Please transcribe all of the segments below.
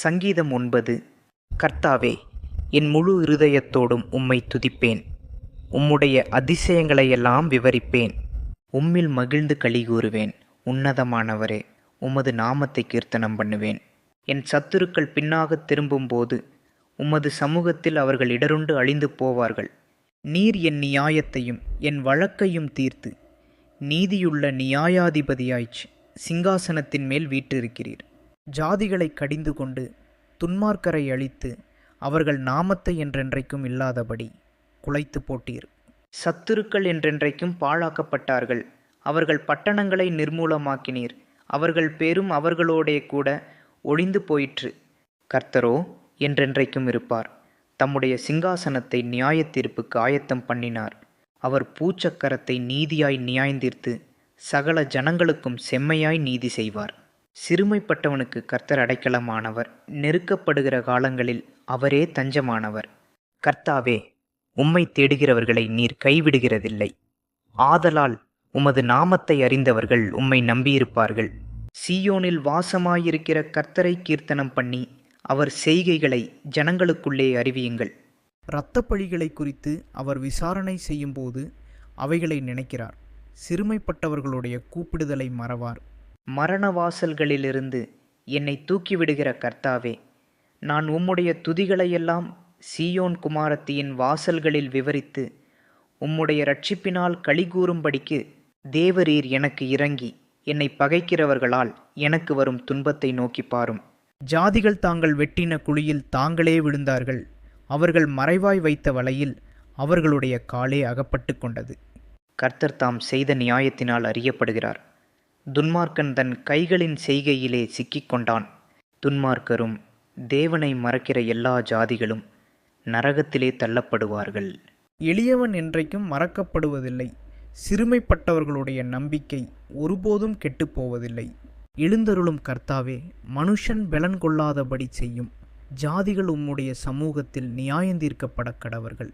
சங்கீதம் ஒன்பது. கர்த்தாவே என் முழு இருதயத்தோடும் உம்மை துதிப்பேன். உம்முடைய அதிசயங்களையெல்லாம் விவரிப்பேன். உம்மில் மகிழ்ந்து கலிகூறுவேன் உன்னதமானவரே உமது நாமத்தை கீர்த்தனம் பண்ணுவேன். என் சத்துருக்கள் பின்னாகத் திரும்பும்போது உமது சமூகத்தில் அவர்கள் இடருண்டு அழிந்து போவார்கள். நீர் என் நியாயத்தையும் என் வழக்கையும் தீர்த்து. நீதியுள்ள நியாயாதிபதியாய்ச் சிங்காசனத்தின் மேல் வீற்றிருக்கிறீர். ஜாதிகளை கடிந்து கொண்டு துன்மார்க்கரை அழித்து அவர்கள் நாமத்தை என்றென்றைக்கும் இல்லாதபடி குலைத்து போட்டீர். சத்துருக்கள் என்றென்றைக்கும் பாழாக்கப்பட்டார்கள். அவர்கள் பட்டணங்களை நிர்மூலமாக்கினீர். அவர்கள் பேரும் அவர்களோடே கூட ஒளிந்து போயிற்று. கர்த்தரோ என்றென்றைக்கும் இருப்பார். தம்முடைய சிங்காசனத்தை நியாயத்தீர்ப்புக்கு ஆயத்தம் பண்ணினார். அவர் பூச்சக்கரத்தை நீதியாய் நியாயந்தீர்த்து சகல ஜனங்களுக்கும் செம்மையாய் நீதி செய்வார். சிறுமைப்பட்டவனுக்கு கர்த்தர் அடைக்கலமானவர். நெருக்கப்படுகிற காலங்களில் அவரே தஞ்சமானவர். கர்த்தாவே உம்மை தேடுகிறவர்களை நீர் கைவிடுகிறதில்லை. ஆதலால் உமது நாமத்தை அறிந்தவர்கள் உம்மை நம்பியிருப்பார்கள். சீயோனில் வாசமாயிருக்கிற கர்த்தரை கீர்த்தனம் பண்ணி அவர் செய்கைகளை ஜனங்களுக்குள்ளே அறிவியுங்கள். இரத்த பழிகளை குறித்து அவர் விசாரணை செய்யும்போது அவைகளை நினைக்கிறார். சிறுமைப்பட்டவர்களுடைய கூப்பிடுதலை மறவார். மரண வாசல்களிலிருந்து என்னை தூக்கிவிடுகிற கர்த்தாவே நான் உம்முடைய துதிகளையெல்லாம் சீயோன் குமாரத்தியின் வாசல்களில் விவரித்து உம்முடைய ரட்சிப்பினால் களிகூறும்படிக்கு தேவரீர் எனக்கு இறங்கி என்னை பகைக்கிறவர்களால் எனக்கு வரும் துன்பத்தை நோக்கி பாரும். ஜாதிகள் தாங்கள் வெட்டின குழியில் தாங்களே விழுந்தார்கள். அவர்கள் மறைவாய் வைத்த வலையில் அவர்களுடைய காலே அகப்பட்டு கொண்டது. கர்த்தர் தாம் செய்த நியாயத்தினால் அறியப்படுகிறார். துன்மார்க்கன் தன் கைகளின் செய்கையிலே சிக்கிக்கொண்டான். துன்மார்க்கரும் தேவனை மறக்கிற எல்லா ஜாதிகளும் நரகத்திலே தள்ளப்படுவார்கள். எளியவன் என்றைக்கும் மறக்கப்படுவதில்லை. சிறுமைப்பட்டவர்களுடைய நம்பிக்கை ஒருபோதும் கெட்டுப்போவதில்லை. எழுந்தருளும் கர்த்தாவே மனுஷன் பலன் கொள்ளாதபடி செய்யும். ஜாதிகள் உம்முடைய சமூகத்தில் நியாயந்தீர்க்கப்பட கடவர்கள்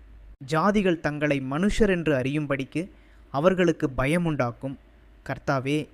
ஜாதிகள் தங்களை மனுஷர் என்று அறியும்படிக்கு அவர்களுக்கு பயமுண்டாக்கும். கர்த்தாவே